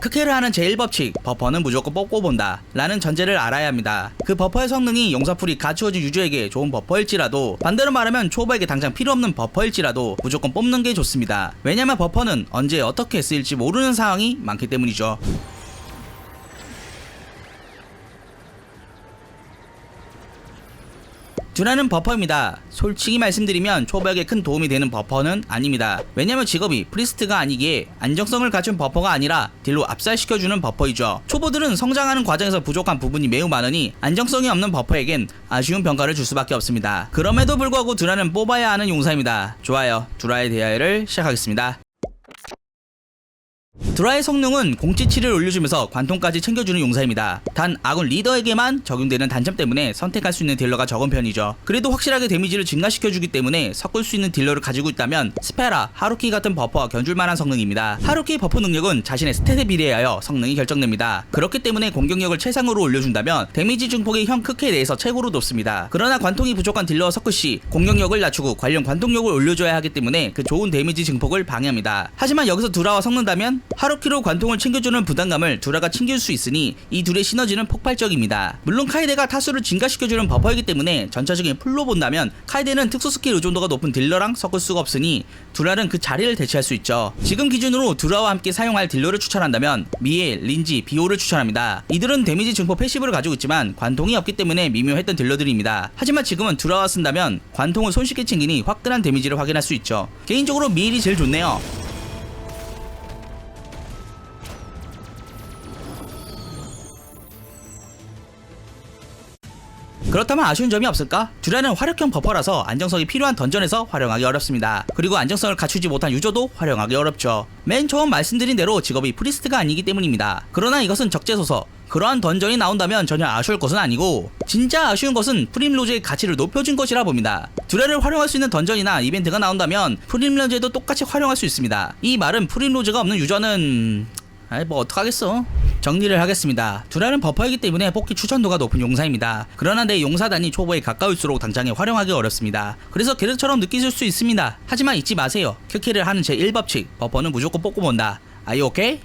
크케를 하는 제1법칙 버퍼는 무조건 뽑고 본다. 라는 전제를 알아야 합니다. 그 버퍼의 성능이 용사풀이 갖추어진 유저에게 좋은 버퍼일지라도 반대로 말하면 초보에게 당장 필요 없는 버퍼일지라도 무조건 뽑는 게 좋습니다. 왜냐면 버퍼는 언제 어떻게 쓰일지 모르는 상황이 많기 때문이죠 듀라는 버퍼입니다. 솔직히 말씀드리면 초보에게 큰 도움이 되는 버퍼는 아닙니다. 왜냐면 직업이 프리스트가 아니기에 안정성을 갖춘 버퍼가 아니라 딜로 압살시켜주는 버퍼이죠. 초보들은 성장하는 과정에서 부족한 부분이 매우 많으니 안정성이 없는 버퍼에겐 아쉬운 평가를 줄 수밖에 없습니다. 그럼에도 불구하고 듀라는 뽑아야 하는 용사입니다. 좋아요. 듀라의 대화를 시작하겠습니다. 드라의 성능은 공치치를 올려주면서 관통까지 챙겨주는 용사입니다. 단 아군 리더에게만 적용되는 단점 때문에 선택할 수 있는 딜러가 적은 편이죠. 그래도 확실하게 데미지를 증가시켜주기 때문에 섞을 수 있는 딜러를 가지고 있다면 스페라, 하루키 같은 버퍼와 견줄 만한 성능입니다. 하루키 버퍼 능력은 자신의 스탯에 비례하여 성능이 결정됩니다. 그렇기 때문에 공격력을 최상으로 올려준다면 데미지 증폭이 형 크케에 대해서 최고로 높습니다. 그러나 관통이 부족한 딜러와 섞을 시 공격력을 낮추고 관련 관통력을 올려줘야 하기 때문에 그 좋은 데미지 증폭을 방해합니다. 하지만 여기서 두라와 섞는다면 하루 키로 관통을 챙겨주는 부담감을 두라가 챙길 수 있으니 이 둘의 시너지는 폭발적입니다. 물론 카이데가 타수를 증가시켜주는 버퍼이기 때문에 전체적인 풀로 본다면 카이데는 특수 스킬 의존도가 높은 딜러랑 섞을 수가 없으니 두라는 그 자리를 대체할 수 있죠. 지금 기준으로 두라와 함께 사용할 딜러를 추천한다면 미엘, 린지, 비오를 추천합니다. 이들은 데미지 증폭 패시브를 가지고 있지만 관통이 없기 때문에 미묘했던 딜러들입니다. 하지만 지금은 두라와 쓴다면 관통을 손쉽게 챙기니 화끈한 데미지를 확인할 수 있죠. 개인적으로 미엘이 제일 좋네요. 그렇다면 아쉬운 점이 없을까? 듀라는 화력형 버퍼라서 안정성이 필요한 던전에서 활용하기 어렵습니다. 그리고 안정성을 갖추지 못한 유저도 활용하기 어렵죠. 맨 처음 말씀드린 대로 직업이 프리스트가 아니기 때문입니다. 그러나 이것은 적재소서. 그러한 던전이 나온다면 전혀 아쉬울 것은 아니고 진짜 아쉬운 것은 프림로즈의 가치를 높여준 것이라 봅니다. 듀라를 활용할 수 있는 던전이나 이벤트가 나온다면 프림로즈에도 똑같이 활용할 수 있습니다. 이 말은 프림로즈가 없는 유저는 아이 뭐 어떡하겠어 정리를 하겠습니다. 두라는 버퍼이기 때문에 뽑기 추천도가 높은 용사입니다. 그러나 내 용사단이 초보에 가까울수록 당장에 활용하기 어렵습니다. 그래서 게르처럼 느끼실 수 있습니다. 하지만 잊지 마세요. 킬킬을 하는 제1법칙. 버퍼는 무조건 뽑고 본다. 아이 오케이?